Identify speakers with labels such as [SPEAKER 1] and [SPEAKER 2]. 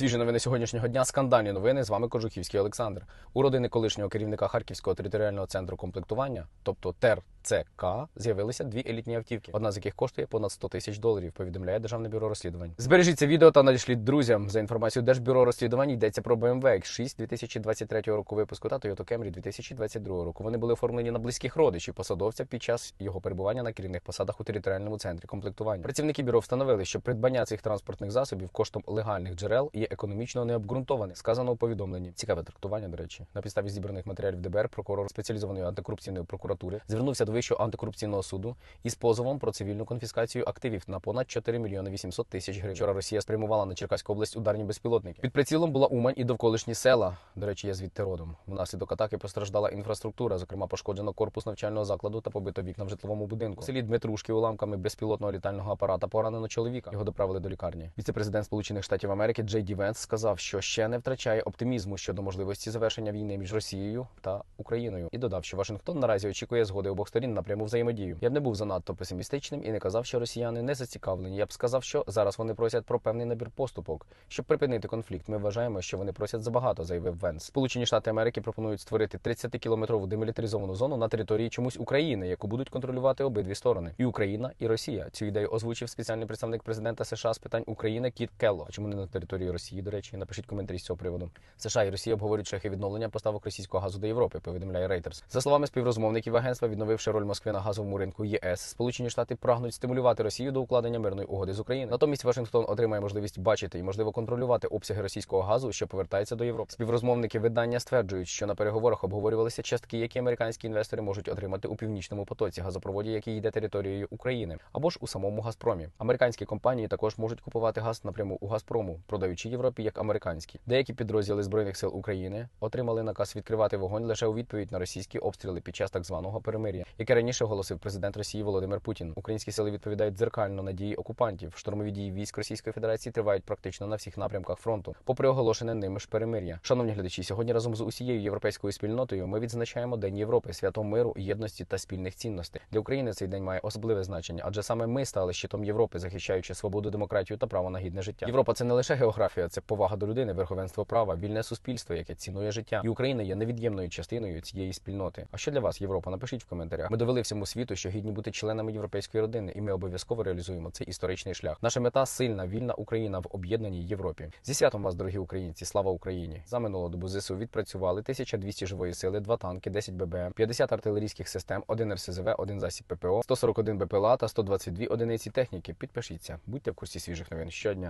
[SPEAKER 1] Свіжі новини сьогоднішнього дня. Скандальні новини. З вами Кожухівський Олександр. У родини колишнього керівника Харківського територіального центру комплектування, тобто ТЕРЦК, з'явилися дві елітні автівки, одна з яких коштує понад 100 тисяч доларів. Повідомляє Державне бюро розслідувань. Збережіть це відео та надішліть друзям. За інформацією Держбюро розслідувань йдеться про BMW X6 2023 року випуску та Toyota Camry 2022 року. Вони були оформлені на близьких родичів посадовця під час його перебування на керівних посадах у територіальному центрі комплектування. Працівники бюро встановили, що придбання цих транспортних засобів коштом легальних джерел є економічно необґрунтоване. Сказано у повідомленні. Цікаве трактування. До речі, на підставі зібраних матеріалів ДБР прокурор спеціалізованої антикорупційної прокуратури звернувся до Вищого антикорупційного суду із позовом про цивільну конфіскацію активів на понад 4 мільйони 800 тисяч гривень. Вчора Росія спрямувала на Черкаську область ударні безпілотники. Під прицілом була Умань і довколишні села. До речі, я звідти родом. Внаслідок атаки постраждала інфраструктура, зокрема пошкоджено корпус навчального закладу та побито вікна в житловому будинку. У селі Дмитрушки уламками безпілотного літального апарата поранено чоловіка. Його доправили до лікарні. Віце-президент Сполучених Штатів Америки Джей Ді Венс сказав, що ще не втрачає оптимізму щодо можливості завершення війни між Росією та Україною, і додав, що Вашингтон наразі очікує згоди обох сторін на пряму взаємодію. Я б не був занадто песимістичним і не казав, що росіяни не зацікавлені. Я б сказав, що зараз вони просять про певний набір поступок, щоб припинити конфлікт. Ми вважаємо, що вони просять забагато, заявив Венс. Сполучені Штати Америки пропонують створити 30-кілометрову демілітаризовану зону на території чомусь України, яку будуть контролювати обидві сторони, і Україна, і Росія. Цю ідею озвучив спеціальний представник президента США з питань України Кіт Келло. Чому не на території Росії? До речі, напишіть коментарі з цього приводу. США і Росія обговорюють шляхи відновлення поставок російського газу до Європи. Повідомляє Reuters. За словами співрозмовників агентства, відновивши роль Москви на газовому ринку ЄС, Сполучені Штати прагнуть стимулювати Росію до укладення мирної угоди з Україною. Натомість Вашингтон отримає можливість бачити і можливо контролювати обсяги російського газу, що повертається до Європи. Співрозмовники видання стверджують, що на переговорах обговорювалися частки, які американські інвестори можуть отримати у північному потоці газопроводі, який йде територією України, або ж у самому Газпромі. Американські компанії також можуть купувати газ напряму у Газпрому, продаючи Європі як американський. Деякі підрозділи збройних сил України отримали наказ відкривати вогонь лише у відповідь на російські обстріли під час так званого перемир'я, яке раніше оголосив президент Росії Володимир Путін. Українські сили відповідають дзеркально на дії окупантів. Штурмові дії військ Російської Федерації тривають практично на всіх напрямках фронту, попри оголошене ними ж перемир'я. Шановні глядачі, сьогодні разом з усією європейською спільнотою ми відзначаємо День Європи, свято миру, єдності та спільних цінностей. Для України цей день має особливе значення, адже саме ми стали щитом Європи, захищаючи свободу, демократію та право на гідне життя. Європа це не лише географія, це повага до людини, верховенство права, вільне суспільство, яке цінує життя. І Україна є невід'ємною частиною цієї спільноти. А що для вас, Європа? Напишіть в коментарях. Ми довели всьому світу, що гідні бути членами європейської родини, і ми обов'язково реалізуємо цей історичний шлях. Наша мета сильна, вільна Україна в об'єднаній Європі. Зі святом вас, дорогі українці, слава Україні! За минулу добу ЗСУ відпрацювали 1200 живої сили, 2 танки, 10 ББМ, 50 артилерійських систем, 1 РСЗВ, 1 засіб ППО, 141 БПЛА та 122 одиниці техніки. Підпишіться, будьте в курсі свіжих новин щодня.